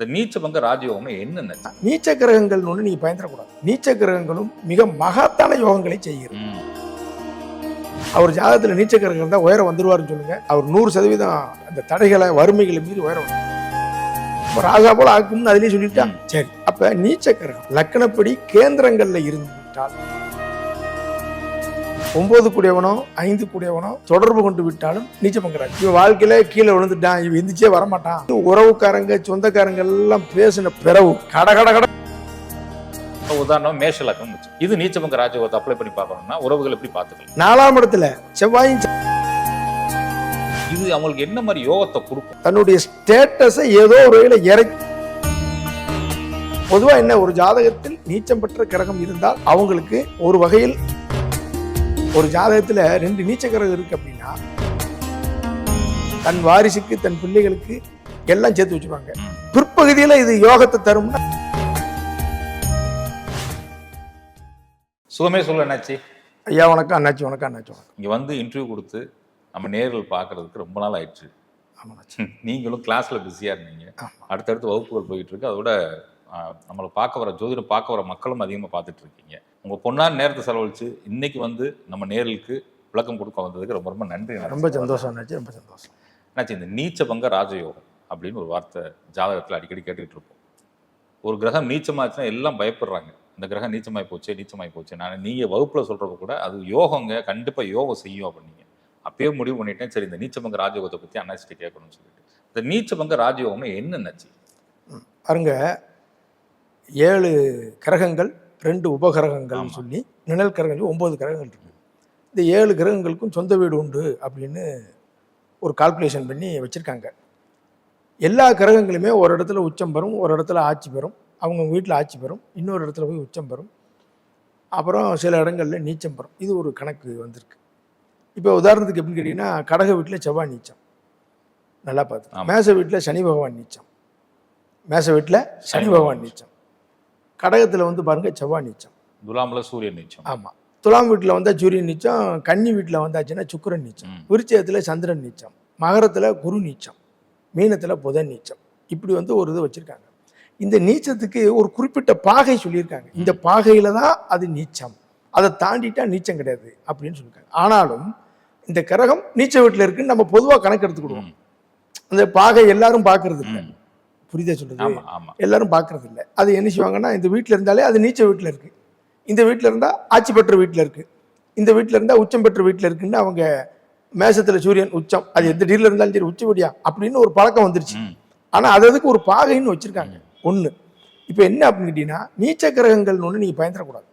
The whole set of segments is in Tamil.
இந்த நீச்ச பங்க ராஜயோகம்னு என்னென்ன நீச்ச? கிரகங்கள்னு ஒன்று நீங்கள் பயந்துடக்கூடாது நீச்ச கிரகங்களும் மிக மகத்தான யோகங்களை செய்கிறது. அவர் ஜாதகத்தில் நீச்ச கிரகம் இருந்தால் உயரம் வந்துருவாருன்னு சொல்லுங்க. அவர் நூறு சதவீதம் அந்த தடைகளை வறுமைகளை மீறி உயரம். இப்ப ராஜா போல ஆக்கும்னு அதுலயே சொல்லிட்டா. ம். சரி அப்ப நீச்ச கிரகம் லக்கணப்படி கேந்திரங்கள்ல இருந்து ஒன்பது கூடியவனோ ஐந்து கூடியவனோ தொடர்பு கொண்டு விட்டாலும் நீச்ச பங்கராஜ் இவன் வாழ்க்கையில கீழே விழுந்துட்டான் இவன் எந்திரிச்சே வரமாட்டான். உறவுக்காரங்க சொந்தக்காரங்க எல்லாம் பேசின பிறவு கட கட கட. உதாரணம் மேஷ லக்னம் வச்சு. இது நீச்ச பங்க ராஜயோகத்தை அப்ளை பண்ணி பார்க்கணும்னா உறவுகள் எப்படி பார்த்துக்கலாம்? நாலாம் இடத்துல செவ்வாயும் இது அவங்களுக்கு என்ன மாதிரி யோகத்தை கொடுக்கும்? தன்னுடைய ஸ்டேட்டஸை ஏதோ ஒரு வகையில இறக்கி பொதுவா என்ன ஒரு ஜாதகத்தில் நீச்சம் பெற்ற கிரகம் இருந்தால் அவங்களுக்கு ஒரு வகையில் ஒரு ஜாதகத்துல ரெண்டு நீச்ச கிரகம் இருக்கு அப்படின்னா தன் வாரிசுக்கு தன் பிள்ளைகளுக்கு எல்லாம் சேர்த்து வச்சிருவாங்க. பிற்பகுதியில இது யோகத்தை தரும்னா சுகமே சொல்ல என்னாச்சு ஐயா வணக்கம் அண்ணாச்சி வணக்கம் அண்ணாச்சி வணக்கம். இங்க வந்து இன்டர்வியூ கொடுத்து நம்ம நேரில் பார்க்கறதுக்கு ரொம்ப நாள் ஆயிடுச்சு. ஆமா அண்ணாச்சி. நீங்களும் கிளாஸ்ல பிஸியா இருந்தீங்க. அடுத்தடுத்து வகுப்புகள் போயிட்டு இருக்கு. அதோட நம்மளை பார்க்க வர ஜோதிடம் பார்க்க வர மக்களும் அதிகமா பார்த்துட்டு இருக்கீங்க. உங்க பொண்ணார் நேரத்தை செலவழிச்சு இன்னைக்கு வந்து நம்ம நேரலுக்கு விளக்கம் கொடுக்க வந்ததுக்கு ரொம்ப ரொம்ப நன்றி. ரொம்ப சந்தோஷம் ரொம்ப சந்தோஷம். என்னாச்சு இந்த நீச்ச பங்க ராஜயோகம் அப்படின்னு ஒரு வார்த்தை ஜாதகத்துல அடிக்கடி கேட்டுக்கிட்டு இருப்போம். ஒரு கிரகம் நீச்சமாச்சுன்னா எல்லாம் பயப்படுறாங்க. இந்த கிரகம் நீச்சமாய் போச்சு நீச்சமாய் போச்சு. நான் நீங்க வகுப்புல சொல்றப்ப கூட அது யோகங்க கண்டிப்பா யோகம் செய்யும் அப்படின்னீங்க. அப்பயே முடிவு பண்ணிட்டேன். சரி இந்த நீச்சபங்க ராஜயோகத்தை பத்தி அண்ணாச்சிட்டு கேட்கணும்னு சொல்லிட்டு. இந்த நீச்சபங்க ராஜயோகம்னு என்னென்னச்சு பாருங்க ஏழு கிரகங்கள் ரெண்டு உபகிரகங்கள் ஆமா. சொல்லி நிழல் கிரகங்கள் ஒன்பது கிரகங்கள் இருக்கு. இந்த ஏழு கிரகங்களுக்கும் சொந்த வீடு உண்டு அப்படின்னு ஒரு கால்குலேஷன் பண்ணி வச்சிருக்காங்க. எல்லா கிரகங்களுமே ஒரு இடத்துல உச்சம் பெறும் ஒரு இடத்துல ஆட்சி பெறும். அவங்க வீட்டில் ஆட்சி பெறும் இன்னொரு இடத்துல போய் உச்சம் பெறும். அப்புறம் சில இடங்களில் நீச்சம் பெறும். இது ஒரு கணக்கு வந்திருக்கு. இப்போ உதாரணத்துக்கு எப்படின்னு கேட்டிங்கன்னா கடக வீட்டில் செவ்வாய் நீச்சம். நல்லா பார்த்து. மேச வீட்டில் சனி பகவான் நீச்சம். மேச வீட்டில் சனி பகவான் நீச்சம். கடகத்தில் வந்து பாருங்க செவ்வாய் நீச்சம். துலாம்ல சூரியன் நீச்சம். ஆமாம் துலாம் வீட்டில் வந்தால் சூரியன் நீச்சம் கன்னி வீட்டில் வந்தாச்சுன்னா சுக்கிரன் நீச்சம். விருச்சயத்தில் சந்திரன் நீச்சம். மகரத்தில் குரு நீச்சம். மீனத்தில் புதன் நீச்சம். இப்படி வந்து ஒரு இது வச்சுருக்காங்க. இந்த நீச்சத்துக்கு ஒரு குறிப்பிட்ட பாகை சொல்லியிருக்காங்க. இந்த பாகையில் தான் அது நீச்சம். அதை தாண்டிட்டா நீச்சம் கிடையாது அப்படின்னு சொல்லியிருக்காங்க. ஆனாலும் இந்த கிரகம் நீச்ச வீட்டில் இருக்குன்னு நம்ம பொதுவாக கணக்கு எடுத்துக்கிடுவோம். அந்த பாகை எல்லாரும் பார்க்கறது இல்லை. புரியுதா சொல்றது? எல்லாரும் பார்க்கறது இல்லை அது என்ன செய்வாங்கன்னா இந்த வீட்டில் இருந்தாலே அது நீச்ச வீட்டில் இருக்கு. இந்த வீட்டில் இருந்தால் ஆட்சி பெற்ற வீட்டில் இருக்கு. இந்த வீட்டில் இருந்தால் உச்சம் பெற்ற வீட்டில் இருக்குன்னு அவங்க மேசத்தில் சூரியன் உச்சம். அது எந்த டீரில் இருந்தாலும் சரி உச்ச வீடியா அப்படின்னு ஒரு பழக்கம் வந்துருச்சு. ஆனால் அது அதுக்கு ஒரு பாகைன்னு வச்சிருக்காங்க. ஒன்று இப்போ என்ன அப்படின்னு கேட்டீங்கன்னா நீச்ச கிரகங்கள்னு ஒன்று நீங்கள் பயந்துடக்கூடாது.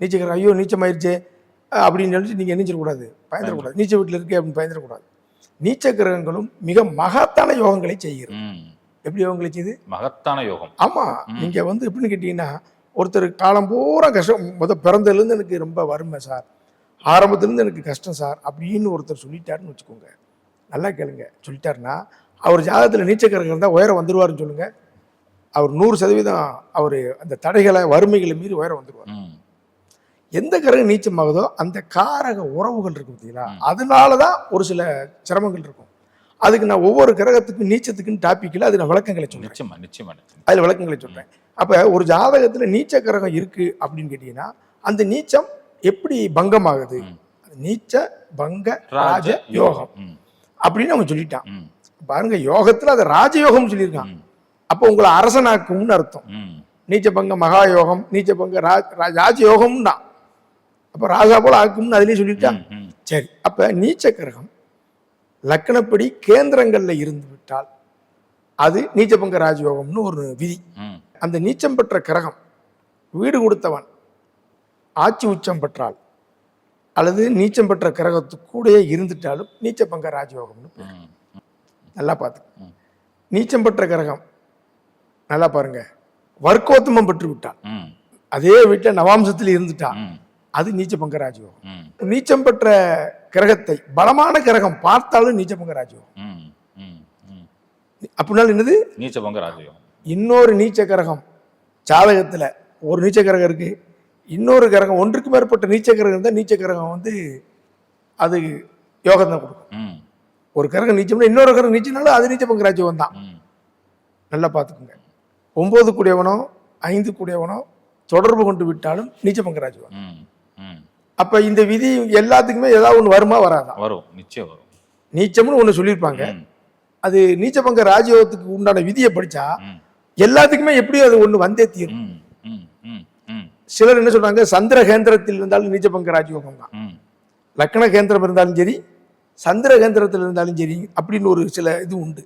நீச்ச கிரகம் ஐயோ நீச்சமாயிருச்சு அப்படின்னு சொல்லிட்டு நீங்கள் நினைச்சிடக்கூடாது பயந்துடக்கூடாது நீச்ச வீட்டில் இருக்கு அப்படின்னு பயந்துடக்கூடாது நீச்ச கிரகங்களும் மிக மகத்தான யோகங்களை செய்கிறது. ம். எப்படி யோகங்களை செய்யுது மகத்தான யோகம். ஆமா ம். நீங்க வந்து எப்படின்னு கேட்டீங்கன்னா ஒருத்தர் காலம் பூரா கஷ்டம் முத பிறந்ததுலேருந்து எனக்கு ரொம்ப வறுமை சார். ஆரம்பத்துலேருந்து எனக்கு கஷ்டம் சார் அப்படின்னு ஒருத்தர் சொல்லிட்டாருன்னு வச்சுக்கோங்க. நல்லா கேளுங்க. சொல்லிட்டாருன்னா அவர் ஜாதகத்தில் நீச்சக்கரகம் இருந்தால் உயரம் வந்துருவாருன்னு சொல்லுங்க. அவர் நூறு சதவீதம் அவர் அந்த தடைகளை வறுமைகளை மீறி உயரம் வந்துருவார். ம். எந்த கிரகம் நீச்சமாகுதோ அந்த காரக உறவுகள் இருக்கு பார்த்தீங்களா. அதனால தான் ஒரு சில சிரமங்கள் இருக்கும். அதுக்கு நான் ஒவ்வொரு கிரகத்துக்கும் நீச்சத்துக்குன்னு டாப்பிக்கில் அது நான் விளக்கங்களை சொல்றேன். நிச்சயமா நிச்சயமா அதில் விளக்கங்களை சொல்றேன். அப்ப ஒரு ஜாதகத்துல நீச்ச கிரகம் இருக்கு அப்படின்னு கேட்டீங்கன்னா அந்த நீச்சம் எப்படி பங்கமாகுது? நீச்ச பங்க ராஜ யோகம். அப்படின்னு அவன் சொல்லிட்டான். பாருங்க யோகத்துல அது ராஜயோகம் சொல்லியிருக்கான். அப்போ உங்களை அரசனாக்கும்னு அர்த்தம். நீச்ச பங்க மகா யோகம் நீச்ச பங்க ராஜ் ராஜயோகம்னா. அப்ப ராஜா போல ஆக்கும்னு அதுலயே சொல்லிட்டான். சரி அப்ப நீச்ச கிரகம் லக்கணப்படி கேந்திரங்கள்ல இருந்து விட்டால் அது நீச்சபங்க ராஜயோகம்னு ஒரு விதி. அந்த நீச்சம் பெற்ற கிரகம் வீடு கொடுத்தவன் ஆட்சி உச்சம் பெற்றால் அல்லது நீச்சம் பெற்ற கிரகத்து கூடயே இருந்துட்டாலும் நீச்ச பங்க ராஜயோகம்னு. நல்லா பார்த்து. நீச்சம் பெற்ற கிரகம் நல்லா பாருங்க வர்க்கோத்தமம் பெற்று விட்டான். அதே வீட்டில் நவாம்சத்தில் இருந்துட்டான். அது நீச்ச பங்க ராஜயோகம். நீச்சம் பெற்ற கிரகத்தை பலமான கிரகம் பார்த்தாலும் நீச்ச பங்க ராஜயோகம். அப்படின்னாலும் என்னது? நீச்ச பங்க ராஜயோகம் இன்னொரு நீச்ச கிரகம் ஜாதகத்துல ஒரு நீச்ச கிரகம் இருக்கு. இன்னொரு கிரகம் ஒன்றுக்கு மேற்பட்ட நீச்ச கிரகம் இருந்தால் நீச்ச கிரகம் வந்து அது யோகம் தான் கொடுக்கும். ம். ஒரு கிரகம் நீச்சம்னா இன்னொரு கிரகம் நீச்சனாலும் அது நீச்ச பங்க தான். நல்லா பார்த்துக்குங்க. ஒன்பது கூடியவனோ ஐந்து கூடியவனோ தொடர்பு கொண்டு விட்டாலும் நீச்சபங்க ராஜயோகம் ம் ம். அப்ப இந்த விதி எல்லாத்துக்குமே ஏதாவது ஒன்று வருமா வராதா? வரும். நிச்சயம் வரும். நீச்சம்னு ஒன்று சொல்லியிருப்பாங்க. அது நீச்சபங்க ராஜயோகத்துக்கு உண்டான விதியை படிச்சா ம், எல்லாத்துக்குமே எப்படியும் அது ஒன்று வந்தே தீரும்? சிலர் என்ன சொல்றாங்க சந்திர கேந்திரத்தில் இருந்தாலும் நீச்சபங்க ராஜயோகம் தான். லக்ன கேந்திரம் இருந்தாலும் சரி சந்திர கேந்திரத்தில் இருந்தாலும் சரி அப்படின்னு ஒரு சில இது உண்டு.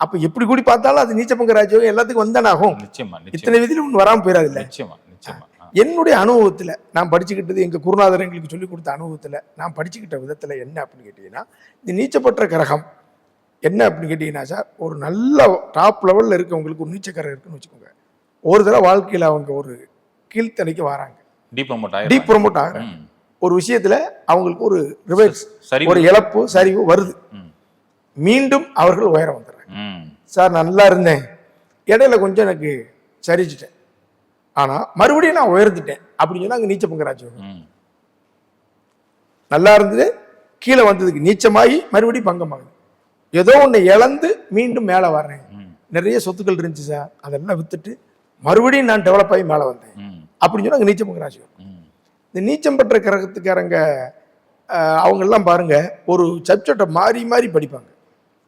அப்ப எப்படி கூடி பார்த்தாலும் அது நீச்சபங்க ராஜயோகம் எல்லாத்துக்கும் வந்தானே ஆகும் நிச்சயமா நிச்சயமா. இத்தனை விதியில ஒன்று வராம போயிடாது இல்ல? நிச்சயமா நிச்சயமா. என்னுடைய அனுபவத்துல நான் படிச்சுக்கிட்டது எங்க குருநாதர் எங்களுக்கு சொல்லி கொடுத்த அனுபவத்துல நான் படிச்சுக்கிட்ட விதத்துல என்ன அப்படின்னு கேட்டீங்கன்னா இந்த நீச்சப்பட்ட கிரகம் என்ன அப்படின்னு கேட்டீங்கன்னா சார் ஒரு நல்ல டாப் லெவல்ல இருக்கவங்களுக்கு ஒரு நீச்சக்கரகம் இருக்குன்னு வச்சுக்கோங்க. ஒரு தடவை வாழ்க்கையில அவங்க ஒரு கீழ்த்தனைக்கு வராங்க. டீப் ப்ரமோட் ஆகுறாங்க. ஒரு விஷயத்துல அவங்களுக்கு ஒரு ரிவர்ஸ் ஒரு இழப்பு சரிவு வருது. மீண்டும் அவர்கள் உயரம் வந்துடுறாங்க. சார் நல்லா இருந்தேன். இடையில கொஞ்சம் எனக்கு சரிச்சிட்டேன் ஆனா மறுபடியும் நான் உயர்ந்துட்டேன். அப்படின்னு சொன்னா அங்க நீச்ச பங்கராஜ். நல்லா இருந்தது. கீழே வந்ததுக்கு நீச்சமாகி மறுபடியும் பங்கமாகுது. ஏதோ ஒன்று இழந்து மீண்டும் மேலே வர்றேன். நிறைய சொத்துக்கள் இருந்துச்சு சார். அதெல்லாம் வித்துட்டு மறுபடியும் நான் டெவலப் ஆகி மேலே வந்தேன். அப்படின்னு சொன்னா அங்க நீச்ச பங்கராஜ் ம். இந்த நீச்சம் பெற்ற கிரகத்துக்காரங்க அவங்கெல்லாம் பாருங்க ஒரு சப்ஜெக்டை மாறி மாறி படிப்பாங்க.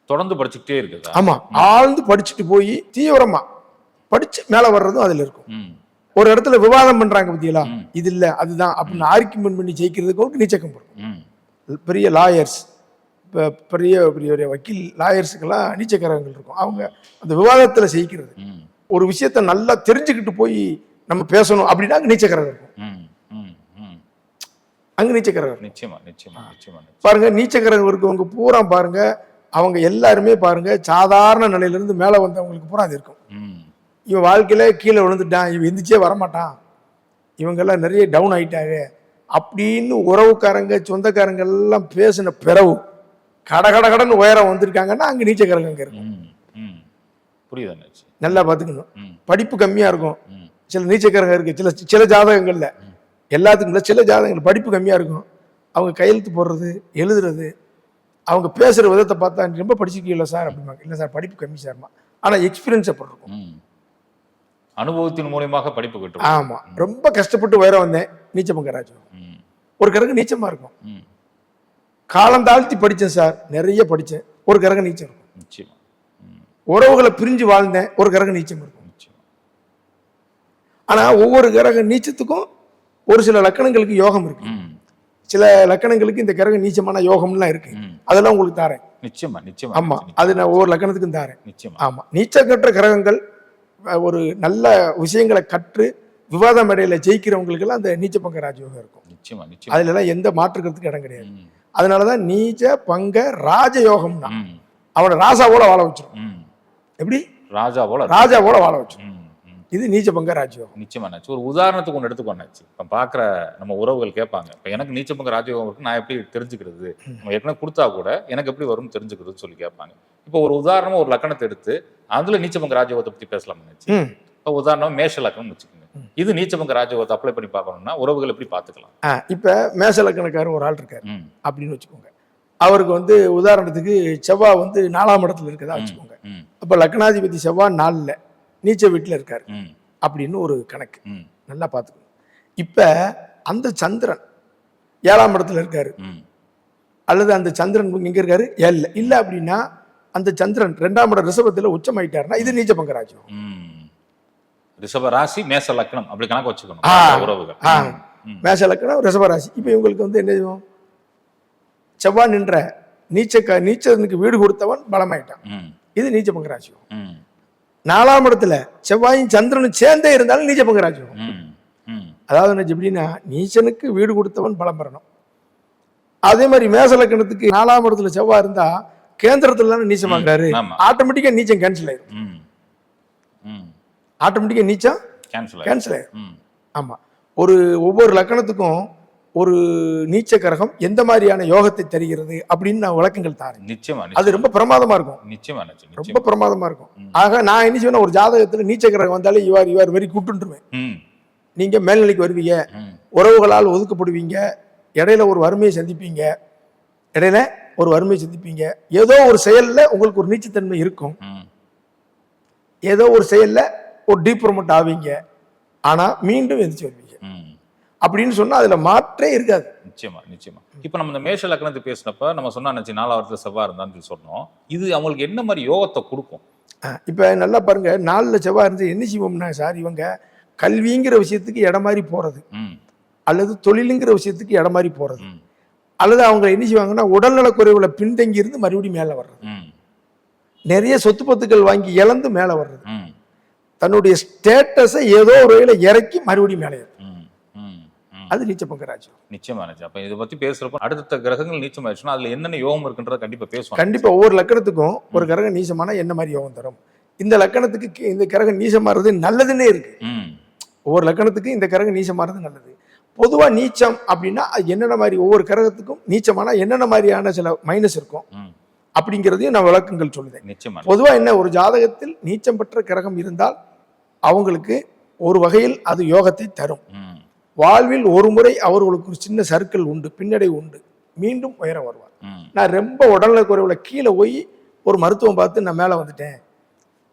தொடர்ந்து படிச்சுக்கிட்டே இருக்குதா. ஆமா. ஆழ்ந்து படிச்சுட்டு போய் தீவிரமா படிச்சு மேல வர்றதும் அதுல இருக்கும். ஒரு இடத்துல விவாதம் பண்றாங்க பத்தியலா. இது இல்ல அதுதான். அப்படின்னு ஆர்குமெண்ட் பண்ணி ஜெயிக்கிறதுக்கு நீச்சக்கம் போடும் பெரிய லாயர்ஸ் இப்போ பெரிய பெரிய பெரிய வக்கீல் லாயர்ஸுக்கெல்லாம் நீச்சக்கரங்கள் இருக்கும். அவங்க அந்த விவாதத்துல ஜெயிக்கிறது. ஒரு விஷயத்த நல்லா தெரிஞ்சுக்கிட்டு போய் நம்ம பேசணும் அப்படின்னா அங்க நீச்சக்கரகம் இருக்கும். ம், ம், ம். அங்க நீச்சக்கரகம் இருக்கும். நிச்சயமா நிச்சயமா நிச்சயமா. பாருங்க நீச்சக்கரகம் இருக்கவங்க பூரா பாருங்க. அவங்க எல்லாருமே பாருங்க சாதாரண நிலையில இருந்து மேல வந்தவங்களுக்கு பூரா அது இருக்கும். இவன் வாழ்க்கையில கீழே விழுந்துட்டான் இவன் எந்திரிச்சே வரமாட்டான். இவங்கெல்லாம் நிறைய டவுன் ஆயிட்டாங்க. அப்படின்னு உறவுக்காரங்க சொந்தக்காரங்க எல்லாம் பேசின பிறவு கட கட கடன்னு உயரம் வந்திருக்காங்கன்னா அங்க நீச்சக்காரங்க அங்க இருக்கும். புரியுது நல்லா பார்த்துக்கணும். படிப்பு கம்மியா இருக்கும். சில நீச்சக்காரங்க இருக்கு. சில சில ஜாதகங்கள்ல. எல்லாத்துக்கும் இல்ல சில ஜாதகங்கள் படிப்பு கம்மியா இருக்கும். அவங்க கையெழுத்து போடுறது எழுதுறது அவங்க பேசுற விதத்தை பார்த்தா "நீ ரொம்ப படிச்சிருக்கீங்களா சார் அப்படிம்பாங்க. இல்லை சார் படிப்பு கம்மி சார்மா ஆனா எக்ஸ்பீரியன்ஸ் எப்படி இருக்கும். அனுபவத்தின் மூலியமாக படிப்பு கற்று ஆமா. ரொம்ப கஷ்டப்பட்டு உயரம் வந்தேன். நீச்சமங்கராஜ் ம், ஒரு கரகு நீச்சமா இருக்கும். காலம் தாழ்த்தி படிச்சேன் சார். நிறைய படிச்சேன் ஒரு கரகு நீச்சம் இருக்கும். நிச்சயமா. உறவுகளை பிரிஞ்சு வாழ்ந்தேன். ஒரு கரகு நீச்சம் இருக்கும். நிச்சயமா. ஆனா ஒவ்வொரு கரக நீச்சத்துக்கும் ஒரு சில லக்கணங்களுக்கு யோகம் இருக்கு. சில லக்கணங்களுக்கு இந்த கரக நீச்சமான யோகம்லாம் இருக்கு. அதெல்லாம் உங்களுக்கு தாரேன். நிச்சயமா நிச்சயமா. ஆமா. அது நான் ஒவ்வொரு லக்கணத்துக்கும் தாரேன். நிச்சயமா. ஆமா. நீச்சல் கற்ற கிரகங்கள் ஒரு நல்ல விஷயங்களை கற்று விவாத மேடையில ஜெயிக்கிறவங்களுக்கெல்லாம் அந்த நீச்ச பங்க ராஜயோகம் இருக்கும். நிச்சயமா நிச்சயமா. அதுல எல்லாம் எந்த மாற்றுக்கிறதுக்கு இடம் கிடையாது. அதனாலதான் நீச்ச பங்க ராஜயோகம்னா அவனை ராசாவோட வாழ வச்சிரும். ம். எப்படி? ராஜா போல ராஜாவோட வாழ வச்சிரும். ம், ம். இது நீச்ச பங்க ராஜயோகம். நிச்சயமா நாச்சு ஒரு உதாரணத்துக்கு ஒன்று எடுத்துக்கோண்ணாச்சு இப்போ பார்க்குற நம்ம உறவுகள் கேட்பாங்க. இப்போ எனக்கு நீச்சப்பங்க ராஜயோகம் இருக்கு நான் எப்படி தெரிஞ்சுக்கிறது? நம்ம ஏற்கனவே கொடுத்தா கூட எனக்கு எப்படி வரும்னு தெரிஞ்சுக்கிறதுன்னு சொல்லி கேட்பாங்க. இப்போ ஒரு உதாரணமா ஒரு லக்கணத்தை எடுத்து அதுல நீச்சப்பங்க ராஜயோகத்தை பத்தி பேசலாம் நினைச்சு? ம். இப்போ உதாரணம் மேஷ லக்கணம்னு வச்சுக்கோங்க. இது நீச்சப்பங்க ராஜயோகத்தை அப்ளை பண்ணி பார்க்கணும்னா உறவுகள் எப்படி பார்த்துக்கலாம்? இப்ப மேசலக்கணக்காரர் ஒரு ஆள் இருக்காரு. அப்படின்னு வச்சுக்கோங்க. அவருக்கு வந்து உதாரணத்துக்கு செவ்வாய் வந்து நாலாம் இடத்துல இருக்கதா வச்சுக்கோங்க. அப்ப லக்னாதிபதி செவ்வாய் நாலுல. நீச்ச வீட்டுல இருக்காரு. அப்படின்னு ஒரு கணக்கு. நல்லா பார்த்துக்கணும் இப்ப அந்த சந்திரன் ஏழாம் இடத்துல இருக்காரு. அல்லது அந்த சந்திரன் எங்க இருக்காரு? ஏழுல இல்ல அப்படின்னா அந்த சந்திரன் ரெண்டாம் இடம் ரிஷபத்துல உச்சமாயிட்டாருன்னா இது நீச்ச பங்கராஜ்யம் ம். ரிஷப ராசி மேச லக்னம். அப்படி கணக்கு வச்சுக்கணும். உறவுகள். ஆ. ம், மேஷ லக்கணம் ரிஷபராசி இப்போ இவங்களுக்கு வந்து என்ன செய்வோம் செவ்வாய் நின்ற நீச்ச நீச்சனுக்கு வீடு கொடுத்தவன் பலமாயிட்டான். இது நீச்ச ம், நாலாம் இடத்துல செவ்வாயும் சந்திரனும் சேர்ந்தே இருந்தாலும் நீச்ச பங்கராஜ்யம் ம், ம். அதாவது என்ன எப்படின்னா நீச்சனுக்கு வீடு கொடுத்தவன் பலம் பெறணும் அதே மாதிரி மேச லக்கணத்துக்கு நாலாம் இடத்துல செவ்வாய் இருந்தா கேந்திரத்துல தானே நீச்சமாக்குறாரு ஆமா. ஆட்டோமேட்டிக்கா நீச்சம் கேன்சல் ஆயிரும் ம், ம். ஆட்டோமேட்டிக்கா நீச்சம் கேன்சல் ஆயிடும். ஆமா ஒரு ஒவ்வொரு லக்கணத்துக்கும் ஒரு நீச்ச கரகம் எந்த மாதிரியான யோகத்தை தருகிறது அப்படின்னு நான் விளக்கங்கள் தாரேன். நிச்சயமா அது. ரொம்ப பிரமாதமா இருக்கும். நிச்சயமா ரொம்ப. பிரமாதமா இருக்கும். ஆக நான் என்ன செய்வேன்னா ஒரு ஜாதகத்துல நீச்ச கிரகம் வந்தாலே இவார் இவார் வெறி கூட்டுருவேன் நீங்க மேல்நிலைக்கு வருவீங்க. உறவுகளால் ஒதுக்கப்படுவீங்க. இடையில ஒரு வறுமையை சந்திப்பீங்க. இடையில ஒரு வறுமையை சந்திப்பீங்க. ஏதோ ஒரு செயல்ல உங்களுக்கு ஒரு நீச்சத்தன்மை இருக்கும். ஏதோ ஒரு செயல்ல ஒரு டீப்ரமோட் ஆவீங்க. ஆனா மீண்டும் எந்திரிச்சு வருவீங்க. அப்படின்னு சொன்னா அதுல மாற்றே இருக்காது. நிச்சயமா நிச்சயமா. இப்போ நம்ம இந்த மேஷ லக்னத்தை பேசினப்ப நம்ம சொன்னா நினைச்சு நாலாவரத்துல செவ்வாய் இருந்தான்னு சொன்னோம். இது அவங்களுக்கு என்ன மாதிரி யோகத்தை கொடுக்கும்? இப்ப நல்லா பாருங்க நாலுல செவ்வாய் இருந்து என்ன செய்வோம்னா சார் இவங்க கல்விங்கிற விஷயத்துக்கு இடம் மாதிரி போறது. அல்லது தொழிலுங்கிற விஷயத்துக்கு இடம் மாதிரி போறது. அல்லது அவங்க என்ன செய்வாங்கன்னா உடல்நலக் குறைவுல பின்தங்கி இருந்து மறுபடியும் மேலே வர்றது. நிறைய சொத்து பத்துக்கள் வாங்கி இழந்து மேலே வர்றது. தன்னுடைய ஸ்டேட்டஸை ஏதோ ஒரு வகையில இறக்கி மறுபடியும் மேலே அது நீச்ச பங்கராஜ் நிச்சயமா அப்ப இதை பத்தி பேசுறப்ப அடுத்த கிரகங்கள் நீச்சம் ஆயிடுச்சுன்னா அதுல என்னென்ன யோகம் இருக்குன்றத கண்டிப்பா பேசுவாங்க. கண்டிப்பா ஒவ்வொரு லக்கணத்துக்கும் ஒரு கிரகம் நீசமானா என்ன மாதிரி யோகம் தரும்? இந்த லக்கணத்துக்கு இந்த கிரகம் நீசமாறது நல்லதுன்னே இருக்கு. ஒவ்வொரு லக்கணத்துக்கு இந்த கிரகம் நீச்சமாறது நல்லது. பொதுவா நீச்சம் அப்படின்னா அது என்னென்ன மாதிரி ஒவ்வொரு கிரகத்துக்கும் நீச்சமானா என்னென்ன மாதிரியான சில மைனஸ் இருக்கும்? அப்படிங்கிறதையும் நான் விளக்கங்கள் சொல்லுதேன். நிச்சயமா பொதுவா என்ன ஒரு ஜாதகத்தில் நீச்சம் பெற்ற கிரகம் இருந்தால் அவங்களுக்கு ஒரு வகையில் அது யோகத்தை தரும். வாழ்வில் ஒரு முறை அவர்களுக்கு ஒரு சின்ன சர்க்கிள் உண்டு பின்னடை உண்டு. மீண்டும் உயர வருவார். நான் ரொம்ப உடல்நலக் குறைவுல கீழே போய் ஒரு மருத்துவம் பார்த்து நான் மேலே வந்துட்டேன்.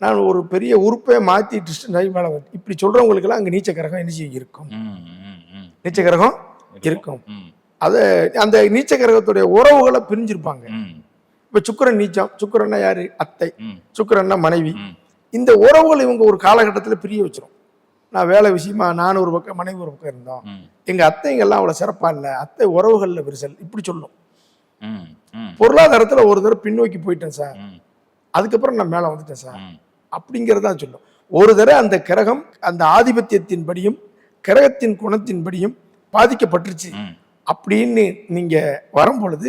நான் ஒரு பெரிய உறுப்பை மாற்றி டிஸ்டன்ஸ் ஆகி மேலே வந்துட்டேன் இப்படி சொல்கிறவங்களுக்கெல்லாம் அங்கே நீச்ச கிரகம் என்ன செய்யும் இருக்கும். ம் ம் ம். நீச்ச கிரகம் இருக்கும். அதை அந்த நீச்ச கிரகத்துடைய உறவுகளை பிரிஞ்சிருப்பாங்க. இப்போ சுக்கிரன் நீச்சம் சுக்கிரன்னா யாரு? அத்தை. சுக்கிரன்னா மனைவி. இந்த உறவுகள் இவங்க ஒரு காலகட்டத்தில் பிரிய வச்சிரும். நான் வேலை விஷயமா நான் ஒரு பக்கம் மனைவி ஒரு பக்கம் இருந்தோம். ம். எங்க அத்தைங்கெல்லாம் அவ்வளோ சிறப்பா இல்லை. அத்தை உறவுகளில் விரிசல். இப்படி சொல்லும். பொருளாதாரத்தில் ஒரு தடவை பின்னோக்கி போயிட்டேன் சார். அதுக்கப்புறம் நான் மேலே வந்துட்டேன் சார். அப்படிங்கிறதா சொல்லும். ஒரு தடவை அந்த கிரகம் அந்த ஆதிபத்தியத்தின்படியும் கிரகத்தின் குணத்தின்படியும் பாதிக்கப்பட்டுருச்சு. அப்படின்னு நீங்க வரும் பொழுது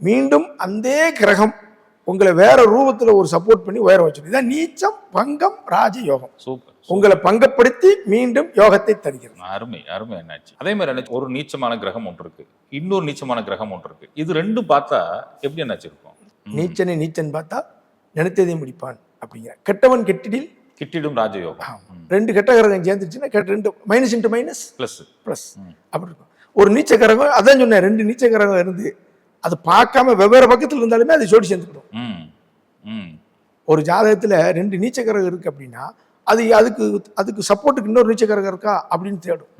மீண்டும் அந்த கிரகம் உங்களை வேற ரூபத்துல ஒரு சப்போர்ட் பண்ணி உயர வச்சிடும் இதான் நீச்சம் பங்கம் ராஜயோகம். சூப்பர் உங்களை பங்கப்படுத்தி மீண்டும் யோகத்தை தருகிறது. அருமை அருமை என்னாச்சு அதே மாதிரி என்னாச்சு ஒரு நீச்சமான கிரகம் ஒன்று இருக்கு. இன்னொரு நீச்சமான கிரகம் ஒன்று இருக்கு. இது ரெண்டும் பார்த்தா எப்படி என்னாச்சு இருக்கும். நீச்சனை நீச்சன் பார்த்தா நினைத்ததை முடிப்பான் அப்படிங்கிற கெட்டவன் கெட்டிடில் கிட்டிடும் ராஜயோகம். ரெண்டு கெட்ட கிரகம் சேர்ந்துச்சுன்னா கெட்ட ரெண்டு minus into minus plus plus அப்படி இருக்கும். ஒரு நீச்ச கிரகம் அதான் சொன்னேன் ரெண்டு நீச்ச கிரகம் இருந்து அது பார்க்காம வெவ்வேறு பக்கத்தில் இருந்தாலுமே அது ஜோடி சேர்ந்துக்கிடும். ஒரு ஜாதகத்துல ரெண்டு நீச்ச கிரகம் இருக்கு அப்படின்னா அது அதுக்கு அதுக்கு சப்போர்ட்டுக்கு இன்னொரு நீச்ச கிரகம் இருக்கா அப்படின்னு தேடும்.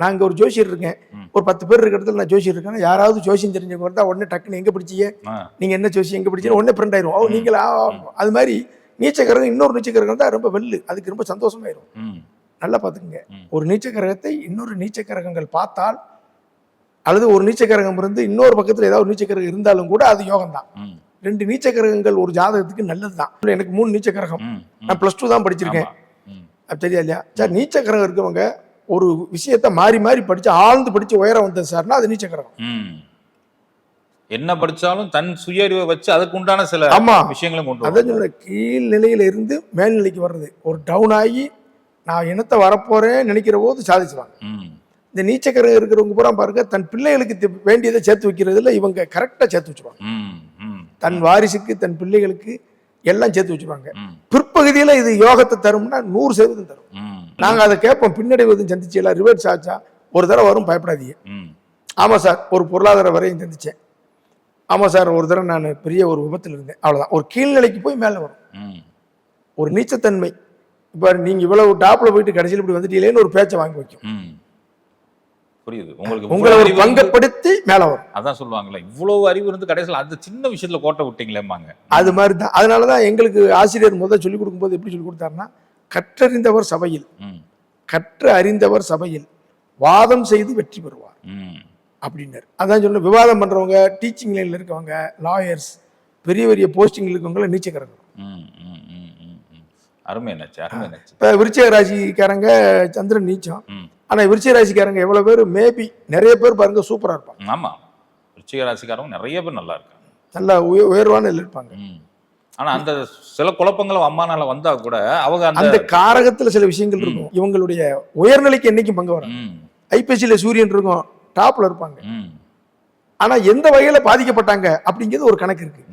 நான் இங்க ஒரு ஜோசியர் இருக்கேன். ஒரு பத்து பேர் இருக்கிற இடத்துல நான் ஜோசியர் இருக்கேன் யாராவது ஜோசியம் தெரிஞ்சவங்க வந்தா உடனே டக்குன்னு எங்க பிடிச்சீங்க? ஆ. நீங்க என்ன ஜோசியம் எங்க பிடிச்சீங்க உடனே ஃப்ரெண்ட் ஆயிரும். ஓ நீங்களா? அது மாதிரி நீச்ச கிரகம் இன்னொரு நீச்ச கிரகம் தான் ரொம்ப வெள்ளு அதுக்கு ரொம்ப சந்தோஷமாயிரும். நல்லா பார்த்துக்குங்க. ஒரு நீச்ச கிரகத்தை இன்னொரு நீச்ச கிரகங்கள் பார்த்தால் அல்லது ஒரு நீச்ச கிரகம் இருந்து இன்னொரு பக்கத்துல ஏதாவது ஒரு நீச்ச கிரகம் இருந்தாலும் கூட அது யோகம் தான் ரெண்டு நீச்ச கிரகங்கள் ஒரு ஜாதகத்துக்கு நல்லது தான் எனக்கு மூணு நீச்ச கிரகம் ம். நான் ப்ளஸ் டூ தான் படிச்சிருக்கேன். அது தெரியா இல்லையா? சார் நீச்ச கிரகம் இருக்கவங்க ஒரு விஷயத்த மாறி மாறி படிச்சு ஆழ்ந்து படிச்சு உயரம் வந்தது சார்னா அது நீச்ச கிரகம் ம். என்ன படிச்சாலும் தன் சுய அறிவை வச்சு அதுக்கு உண்டான சில ஆமா. விஷயங்களும் கொண்டு அதான் கீழ் நிலையில இருந்து மேல்நிலைக்கு வர்றது. ஒரு டவுன் ஆகி நான் இனத்தை வரப்போறேன் நினைக்கிற போது சாதிச்சுவாங்க இந்த நீச்சக்கரம் இருக்கிறவங்க பூரா பாருங்க தன் பிள்ளைகளுக்கு வேண்டியதை சேர்த்து வைக்கிறதுல இவங்க கரெக்டாக சேர்த்து வச்சிருவாங்க. தன் வாரிசுக்கு தன் பிள்ளைகளுக்கு எல்லாம் சேர்த்து வச்சிருவாங்க. பிற்பகுதியில் இது யோகத்தை தரும்னா நூறு சதவீதம் தரும். நாங்கள் அதை கேட்போம் பின்னடைவதும் சந்திச்சீங்களா? ரிவர்ஸ் ஆச்சா? ஒரு தடவை வரும் பயப்படாதீங்க. ஆமாம் சார் ஒரு பொருளாதார வரையும் சந்திச்சேன். ஆமாம் சார் ஒரு தடவை நான் பெரிய ஒரு விபத்தில் இருந்தேன் அவ்வளோதான் ஒரு கீழ்நிலைக்கு போய் மேலே வரும். ஒரு நீச்சத்தன்மை. இப்போ நீங்கள் இவ்வளவு டாப்பில் போயிட்டு கடைசியில் இப்படி வந்துட்டீங்களேன்னு ஒரு பேச்சை வாங்கி வைக்கும். புரியுது. உங்களுக்கு உங்களை ஒரு பங்கப்படுத்தி மேலே வரும். அதான் சொல்லுவாங்கல்ல இவ்வளவு அறிவு இருந்து கடைசியில் அந்த சின்ன விஷயத்துல கோட்டை விட்டீங்களேம்பாங்க. அது மாதிரி தான் அதனால தான் எங்களுக்கு ஆசிரியர் முதல் சொல்லிக் கொடுக்கும்போது எப்படி சொல்லிக் கொடுத்தாருன்னா கற்றறிந்தவர் சபையில் ம். கற்று அறிந்தவர் சபையில் வாதம் செய்து வெற்றி பெறுவார் அப்படின்னாரு. அதான் சொன்ன விவாதம் பண்றவங்க டீச்சிங் லைன்ல இருக்கவங்க லாயர்ஸ் பெரிய பெரிய போஸ்டிங் இருக்கவங்கள நீச்சக்கிறாங்க ம் ம் ம் ம் ம். அருமை என்னாச்சு அருமை என்னாச்சு. இப்போ விருச்சிக ராசிக்காரங்க சந்திரன் நீச்சம். ம் ஆனா விருச்சிக ராசிக்காரங்க எவ்வளவு பேர்? மேபி நிறைய பேர் பாருங்க சூப்பரா இருப்பாங்க. ஆமா. ரிச்சிக ராசிக்காரங்க நிறைய பேர் நல்லா இருக்காங்க. நல்ல உய- உயர்வான இருப்பாங்க. ம். ஆனா அந்த சில குழப்பங்களும் அம்மானால வந்தா கூட அவங்க அந்த காரகத்துல சில விஷயங்கள் இருக்கும். இவங்களுடைய உயர்நிலைக்கு என்னைக்கும் பங்கு வரும் ஐபிஎஸ்சியில் சூரியன் இருக்கும் டாப்ல இருப்பாங்க. ம். ஆனா எந்த வகையில பாதிக்கப்பட்டாங்க அப்படிங்கிறது ஒரு கணக்கு இருக்கு.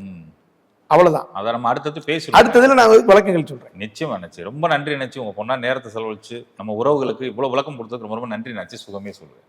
அவ்வளவுதான். அதை நம்ம அடுத்தது பேசுறோம் அடுத்ததுல நான் விளக்கங்கள் சொல்றேன். நிச்சயமா நினச்சி ரொம்ப நன்றி நினச்சி உங்க பொண்ணா நேரத்தை செலவழிச்சு நம்ம உறவுகளுக்கு இவ்வளவு விளக்கம் கொடுத்ததுக்கு ரொம்ப ரொம்ப நன்றி நினச்சி சுகமே சொல்லுவேன்.